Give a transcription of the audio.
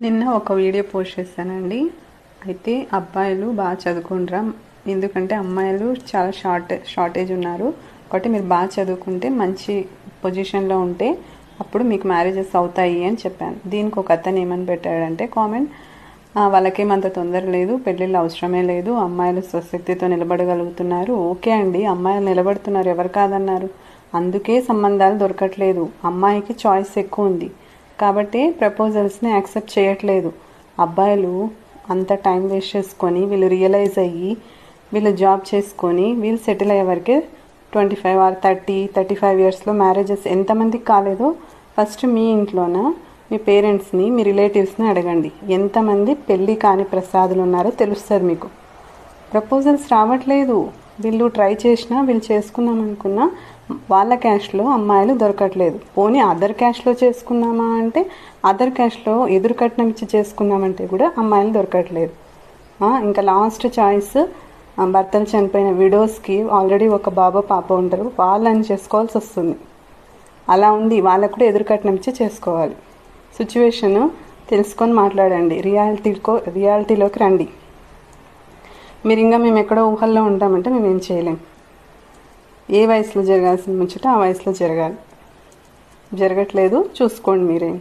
నిన్న ఒక video post చేశానండి. అయితే అబ్బాయిలు బాగా చదువుకుంటారా ఎందుకంటే అమ్మాయిలు చాలా షార్ట్ షార్టేజ్ ఉన్నారు. కాబట్టి మీరు బాగా చదువుకుంటే మంచి పొజిషన్లో ఉంటే అప్పుడు మీకు మ్యారేజెస్ అవుతాయి అని చెప్పాను. దీనికి ఒక అతను ఏమని పెట్టాడంటే కామెంట్ వాళ్ళకేమంత తొందర లేదు. పెళ్ళిళ్ళు అవసరమే లేదు. అమ్మాయిలు స్వశక్తితో నిలబడగలుగుతున్నారు. ఓకే అండి. అమ్మాయిలు నిలబడుతున్నారు. ఎవరు కాదన్నారు? అందుకే సంబంధాలు దొరకట్లేదు. అమ్మాయికి చాయిస్ ఎక్కువ ఉంది. కాబట్టి ప్రపోజల్స్ని యాక్సెప్ట్ చేయట్లేదు. అబ్బాయిలు అంత టైం వేస్ట్ చేసుకొని వీళ్ళు రియలైజ్ అయ్యి వీళ్ళు జాబ్ చేసుకొని వీళ్ళు సెటిల్ అయ్యే వరకే twenty five or thirty thirty five ఇయర్స్లో మ్యారేజెస్ ఎంతమందికి కాలేదో ఫస్ట్ మీ ఇంట్లోన మీ పేరెంట్స్ని మీ రిలేటివ్స్ని అడగండి. ఎంతమంది పెళ్ళి కాని ప్రసాదులు ఉన్నారో తెలుస్తుంది మీకు. ప్రపోజల్స్ రావట్లేదు. వీళ్ళు ట్రై చేసినా వీళ్ళు చేసుకుందాం అనుకున్నా వాళ్ళ క్యాష్లో అమ్మాయిలు దొరకట్లేదు. పోనీ అదర్ క్యాష్లో చేసుకుందామా అంటే అదర్ క్యాష్లో ఎదురు కట్నం ఇచ్చి చేసుకుందామంటే కూడా అమ్మాయిలు దొరకట్లేదు. ఇంకా లాస్ట్ చాయిస్ భర్తలు చనిపోయిన విడోస్కి ఆల్రెడీ ఒక బాబా పాప ఉంటారు. వాళ్ళని చేసుకోవాల్సి వస్తుంది. అలా ఉంది. వాళ్ళకు కూడా ఎదురు కట్నం ఇచ్చి చేసుకోవాలి. సిచ్యువేషను తెలుసుకొని మాట్లాడండి. రియాలిటీకో రియాలిటీలోకి రండి. మీరు ఇంకా మేము ఎక్కడో ఊహల్లో ఉంటామంటే మేము ఏం చేయలేం. ఏ వయసులో జరగాల్సిన ముచ్చట ఆ వయసులో జరగాలి. జరగట్లేదు చూసుకోండి మీరేం.